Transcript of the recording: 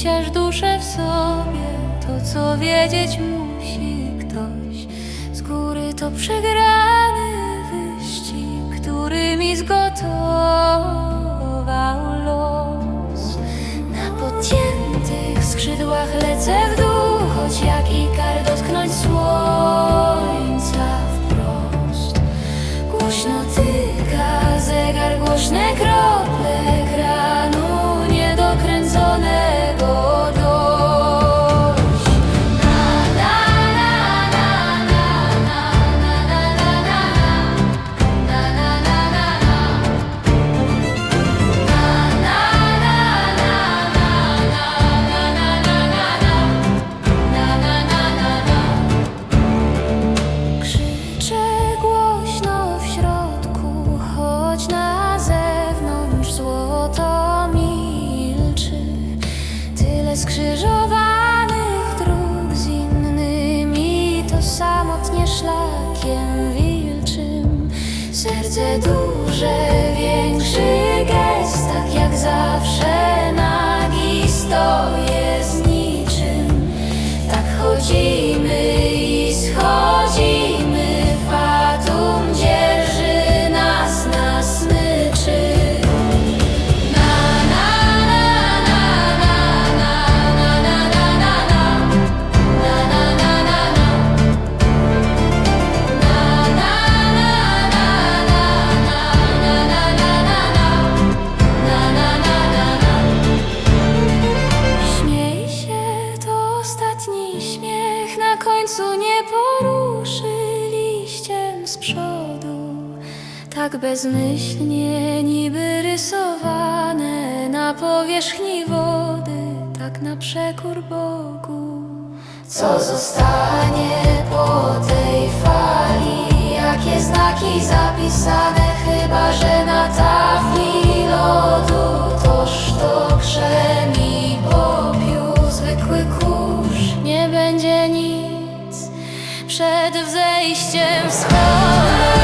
chociaż duszę w sobie To co wiedzieć musi ktoś. Z góry to przegrany wyścig Który mi zgotował los. Na podciętych skrzydłach lecę це дуже. Końcu nie poruszy liściem z przodu. Tak bezmyślnie niby rysowane Na powierzchni wody Tak na przekór Bogu. Co zostanie po tej fali? Jakie znaki zapisane? Chyba, że na tafli lodu. Toż to krzem i popiół Zwykły kurz. Nie będzie nic przed wzejściem w schody.